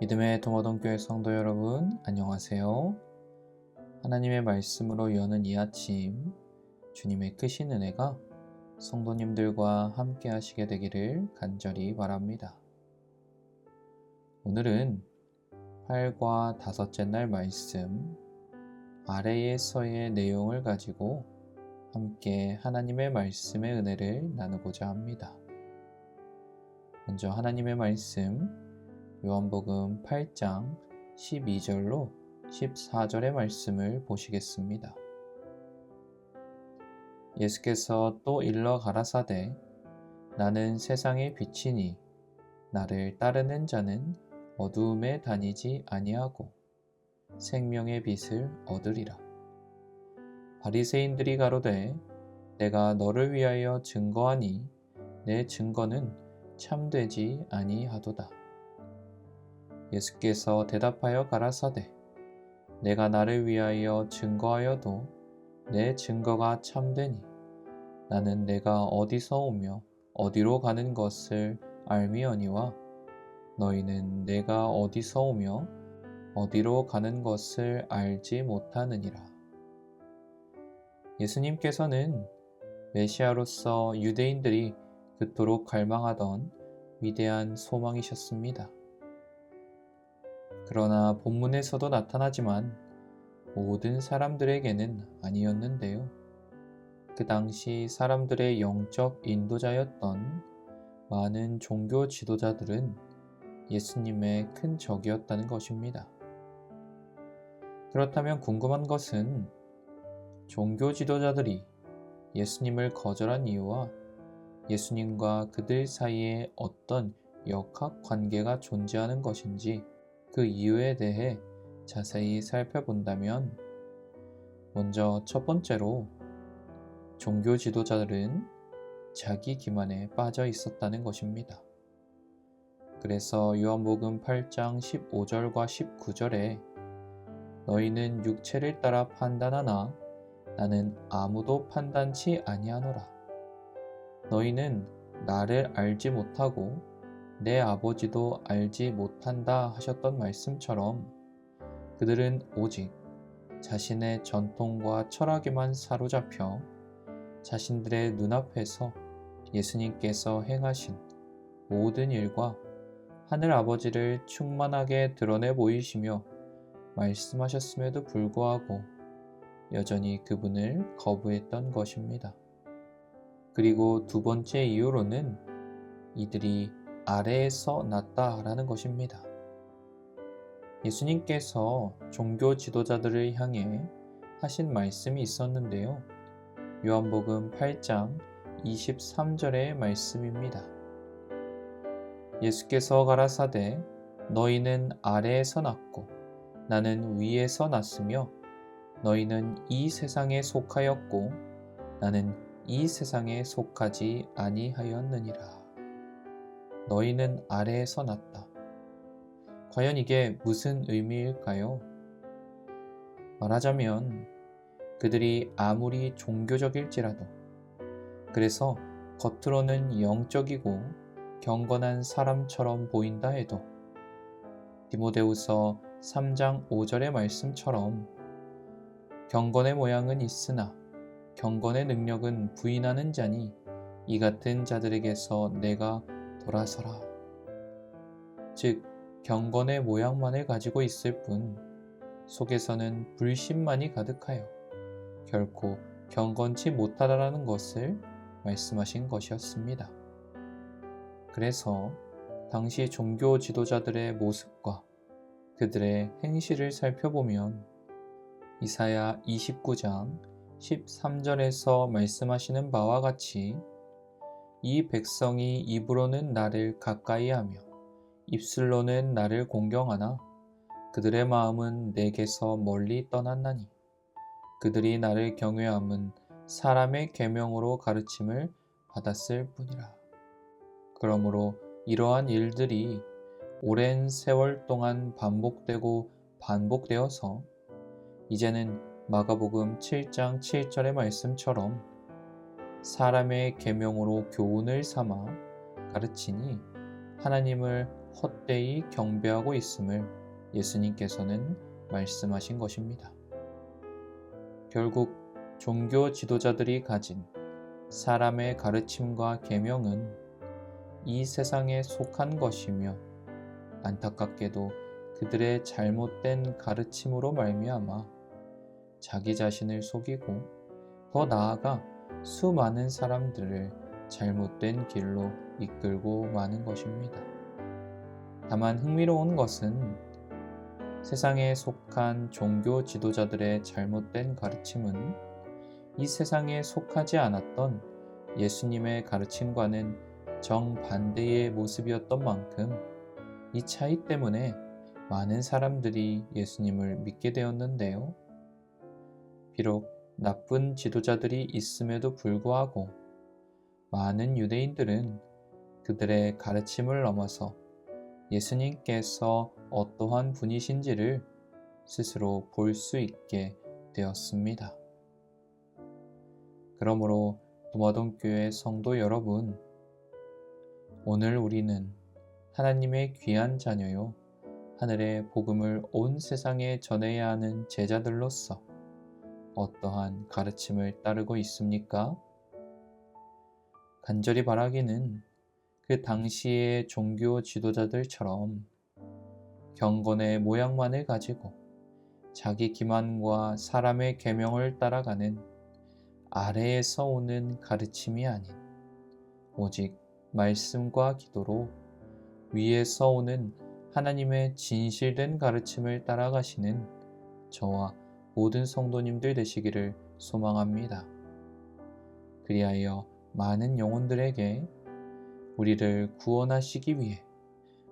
믿음의 동화동교회 성도 여러분, 안녕하세요. 하나님의 말씀으로 여는 이 아침, 주님의 크신 은혜가 성도님들과 함께 하시게 되기를 간절히 바랍니다. 오늘은 8과 다섯째 날 말씀, 아래에서의 내용을 가지고 함께 하나님의 말씀의 은혜를 나누고자 합니다. 먼저 하나님의 말씀, 요한복음 8장 12절로 14절의 말씀을 보시겠습니다. 예수께서 또 일러 가라사대 나는 세상의 빛이니 나를 따르는 자는 어두움에 다니지 아니하고 생명의 빛을 얻으리라. 바리새인들이 가로되 내가 너를 위하여 증거하니 내 증거는 참되지 아니하도다. 예수께서 대답하여 가라사대 내가 나를 위하여 증거하여도 내 증거가 참되니 나는 내가 어디서 오며 어디로 가는 것을 알미언니와 너희는 내가 어디서 오며 어디로 가는 것을 알지 못하느니라. 예수님께서는 메시아로서 유대인들이 그토록 갈망하던 위대한 소망이셨습니다. 그러나 본문에서도 나타나지만 모든 사람들에게는 아니었는데요. 그 당시 사람들의 영적 인도자였던 많은 종교 지도자들은 예수님의 큰 적이었다는 것입니다. 그렇다면 궁금한 것은 종교 지도자들이 예수님을 거절한 이유와 예수님과 그들 사이에 어떤 역학 관계가 존재하는 것인지 그 이유에 대해 자세히 살펴본다면 먼저 첫 번째로 종교 지도자들은 자기 기만에 빠져 있었다는 것입니다. 그래서 요한복음 8장 15절과 19절에 너희는 육체를 따라 판단하나 나는 아무도 판단치 아니하노라. 너희는 나를 알지 못하고 내 아버지도 알지 못한다 하셨던 말씀처럼 그들은 오직 자신의 전통과 철학에만 사로잡혀 자신들의 눈앞에서 예수님께서 행하신 모든 일과 하늘 아버지를 충만하게 드러내 보이시며 말씀하셨음에도 불구하고 여전히 그분을 거부했던 것입니다. 그리고 두 번째 이유로는 이들이 아래에서 났다라는 것입니다. 예수님께서 종교 지도자들을 향해 하신 말씀이 있었는데요. 요한복음 8장 23절의 말씀입니다. 예수께서 가라사대 너희는 아래에서 났고 나는 위에서 났으며 너희는 이 세상에 속하였고 나는 이 세상에 속하지 아니하였느니라. 너희는 아래에서 났다. 과연 이게 무슨 의미일까요? 말하자면 그들이 아무리 종교적일지라도 그래서 겉으로는 영적이고 경건한 사람처럼 보인다 해도 디모데우서 3장 5절의 말씀처럼 경건의 모양은 있으나 경건의 능력은 부인하는 자니 이 같은 자들에게서 내가 돌아서라. 즉, 경건의 모양만을 가지고 있을 뿐 속에서는 불신만이 가득하여 결코 경건치 못하다라는 것을 말씀하신 것이었습니다. 그래서 당시 종교 지도자들의 모습과 그들의 행실을 살펴보면 이사야 29장 13절에서 말씀하시는 바와 같이 이 백성이 입으로는 나를 가까이 하며 입술로는 나를 공경하나 그들의 마음은 내게서 멀리 떠났나니 그들이 나를 경외함은 사람의 계명으로 가르침을 받았을 뿐이라. 그러므로 이러한 일들이 오랜 세월 동안 반복되고 반복되어서 이제는 마가복음 7장 7절의 말씀처럼 사람의 계명으로 교훈을 삼아 가르치니 하나님을 헛되이 경배하고 있음을 예수님께서는 말씀하신 것입니다. 결국 종교 지도자들이 가진 사람의 가르침과 계명은 이 세상에 속한 것이며 안타깝게도 그들의 잘못된 가르침으로 말미암아 자기 자신을 속이고 더 나아가 수많은 사람들을 잘못된 길로 이끌고 마는 것입니다. 다만 흥미로운 것은 세상에 속한 종교 지도자들의 잘못된 가르침은 이 세상에 속하지 않았던 예수님의 가르침과는 정반대의 모습이었던 만큼 이 차이 때문에 많은 사람들이 예수님을 믿게 되었는데요. 비록 나쁜 지도자들이 있음에도 불구하고 많은 유대인들은 그들의 가르침을 넘어서 예수님께서 어떠한 분이신지를 스스로 볼 수 있게 되었습니다. 그러므로 도마동 교회 성도 여러분, 오늘 우리는 하나님의 귀한 자녀요, 하늘의 복음을 온 세상에 전해야 하는 제자들로서 어떠한 가르침을 따르고 있습니까? 간절히 바라기는 그 당시의 종교 지도자들처럼 경건의 모양만을 가지고 자기 기만과 사람의 계명을 따라가는 아래에서 오는 가르침이 아닌 오직 말씀과 기도로 위에서 오는 하나님의 진실된 가르침을 따라가시는 저와 모든 성도님들 되시기를 소망합니다. 그리하여 많은 영혼들에게 우리를 구원하시기 위해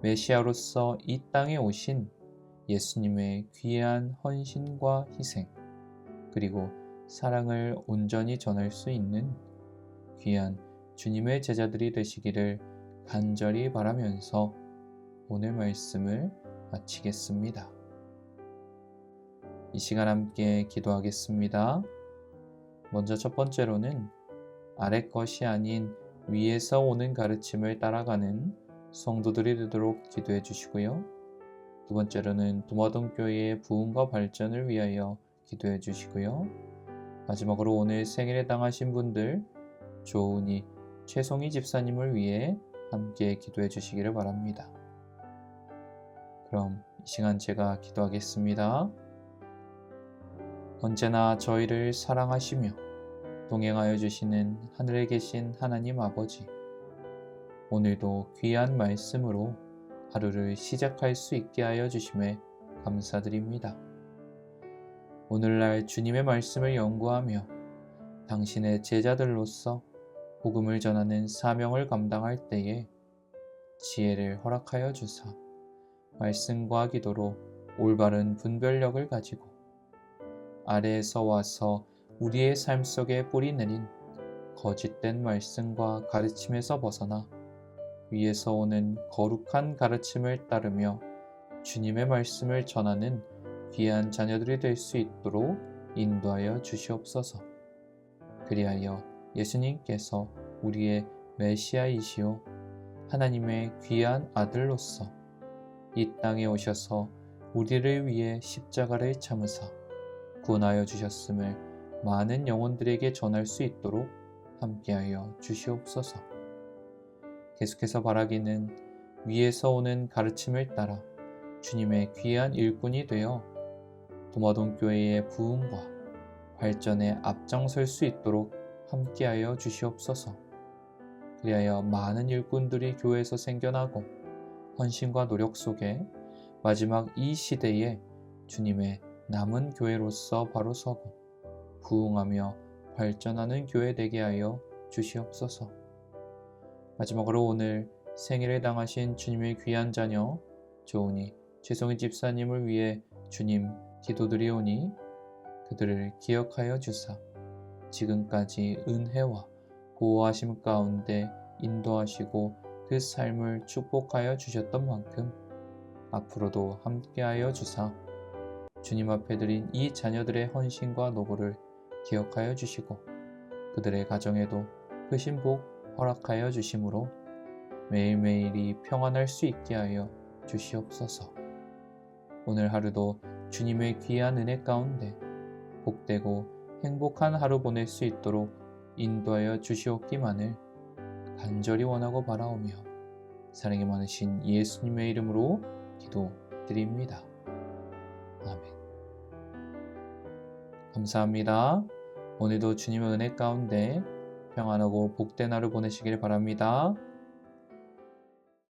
메시아로서 이 땅에 오신 예수님의 귀한 헌신과 희생, 그리고 사랑을 온전히 전할 수 있는 귀한 주님의 제자들이 되시기를 간절히 바라면서 오늘 말씀을 마치겠습니다. 이 시간 함께 기도하겠습니다. 먼저 첫 번째로는 아래 것이 아닌 위에서 오는 가르침을 따라가는 성도들이 되도록 기도해 주시고요. 두 번째로는 도마동 교회의 부흥과 발전을 위하여 기도해 주시고요. 마지막으로 오늘 생일에 당하신 분들 조은이 최송이 집사님을 위해 함께 기도해 주시기를 바랍니다. 그럼 이 시간 제가 기도하겠습니다. 언제나 저희를 사랑하시며 동행하여 주시는 하늘에 계신 하나님 아버지, 오늘도 귀한 말씀으로 하루를 시작할 수 있게 하여 주심에 감사드립니다. 오늘날 주님의 말씀을 연구하며 당신의 제자들로서 복음을 전하는 사명을 감당할 때에 지혜를 허락하여 주사 말씀과 기도로 올바른 분별력을 가지고 아래에서 와서 우리의 삶 속에 뿌리 내린 거짓된 말씀과 가르침에서 벗어나 위에서 오는 거룩한 가르침을 따르며 주님의 말씀을 전하는 귀한 자녀들이 될 수 있도록 인도하여 주시옵소서. 그리하여 예수님께서 우리의 메시아이시오 하나님의 귀한 아들로서 이 땅에 오셔서 우리를 위해 십자가를 참으사 구원하여 주셨음을 많은 영혼들에게 전할 수 있도록 함께하여 주시옵소서. 계속해서 바라기는 위에서 오는 가르침을 따라 주님의 귀한 일꾼이 되어 도마동 교회의 부흥과 발전에 앞장설 수 있도록 함께하여 주시옵소서. 그리하여 많은 일꾼들이 교회에서 생겨나고 헌신과 노력 속에 마지막 이 시대에 주님의 남은 교회로서 바로 서고 부흥하며 발전하는 교회 되게 하여 주시옵소서. 마지막으로 오늘 생일을 당하신 주님의 귀한 자녀 조은이 최성희 집사님을 위해 주님 기도드리오니 그들을 기억하여 주사 지금까지 은혜와 보호하심 가운데 인도하시고 그 삶을 축복하여 주셨던 만큼 앞으로도 함께하여 주사 주님 앞에 드린 이 자녀들의 헌신과 노고를 기억하여 주시고 그들의 가정에도 크신 복 허락하여 주심으로 매일매일이 평안할 수 있게 하여 주시옵소서. 오늘 하루도 주님의 귀한 은혜 가운데 복되고 행복한 하루 보낼 수 있도록 인도하여 주시옵기만을 간절히 원하고 바라오며 사랑이 많으신 예수님의 이름으로 기도드립니다. 아멘. 감사합니다. 오늘도 주님의 은혜 가운데 평안하고 복된 하루 보내시길 바랍니다.